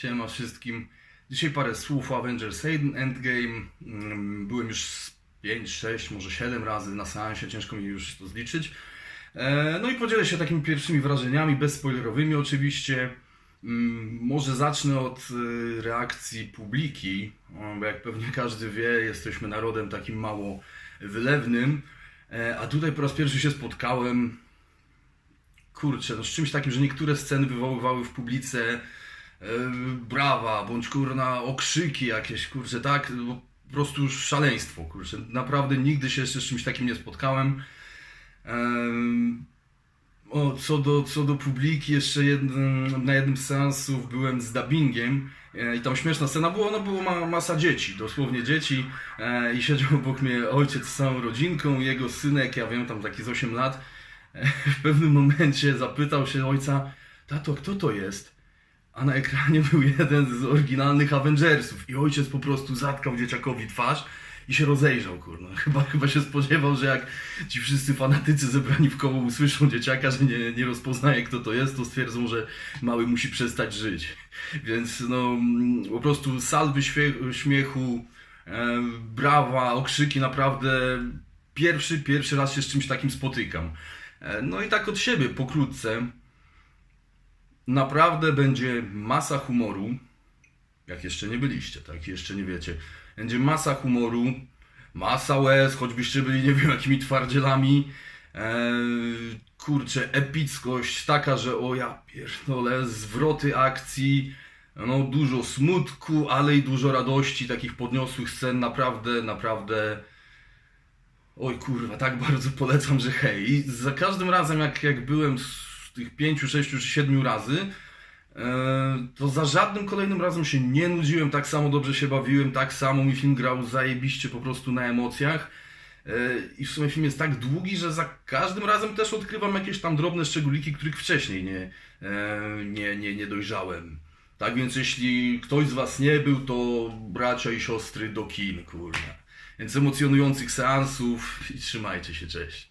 Siema wszystkim. Dzisiaj parę słów o Avengers Endgame. Mm, Byłem już z 5, 6, może 7 razy na seansie, ciężko mi już to zliczyć. E, No i podzielę się takimi pierwszymi wrażeniami, bezspoilerowymi oczywiście. Mm, Może zacznę od y, reakcji publiki, o, bo jak pewnie każdy wie, jesteśmy narodem takim mało wylewnym. E, A tutaj po raz pierwszy się spotkałem kurczę, no z czymś takim, że niektóre sceny wywoływały w publice e, brawa, bądź kurna okrzyki jakieś, kurczę, tak, no, po prostu szaleństwo, kurczę. Naprawdę nigdy się jeszcze z czymś takim nie spotkałem. Em, o, co do, co do publiki, jeszcze jednym, na jednym z seansów byłem z dubbingiem e, i tam śmieszna scena była, no było ma, masa dzieci, dosłownie dzieci e, i siedział obok mnie ojciec z całą rodzinką, jego synek, ja wiem, tam taki z 8 lat, e, w pewnym momencie zapytał się ojca, tato, kto to jest? A na ekranie był jeden z oryginalnych Avengersów i ojciec po prostu zatkał dzieciakowi twarz i się rozejrzał, kurno. Chyba, chyba się spodziewał, że jak ci wszyscy fanatycy zebrani w koło usłyszą dzieciaka, że nie, nie rozpoznaje kto to jest, to stwierdzą, że mały musi przestać żyć. Więc no, po prostu salwy śmie- śmiechu, e, brawa, okrzyki, naprawdę pierwszy, pierwszy raz się z czymś takim spotykam. E, no i tak od siebie pokrótce. Naprawdę będzie masa humoru. Jak jeszcze nie byliście, tak? Jeszcze nie wiecie. Będzie masa humoru, masa łez, choćbyście byli nie wiem jakimi twardzielami. Eee, kurczę, epickość taka, że o ja pierdolę, zwroty akcji, no dużo smutku, ale i dużo radości, takich podniosłych scen, naprawdę, naprawdę Oj kurwa, tak bardzo polecam, że hej. I za każdym razem, jak, jak byłem tych pięciu, sześciu czy siedmiu razy, e, to za żadnym kolejnym razem się nie nudziłem, tak samo dobrze się bawiłem, tak samo mi film grał zajebiście po prostu na emocjach. E, I w sumie film jest tak długi, że za każdym razem też odkrywam jakieś tam drobne szczególiki, których wcześniej nie, e, nie, nie, nie dojrzałem. Tak więc jeśli ktoś z Was nie był, to bracia i siostry do kin, kurwa. Więc emocjonujących seansów i trzymajcie się, cześć.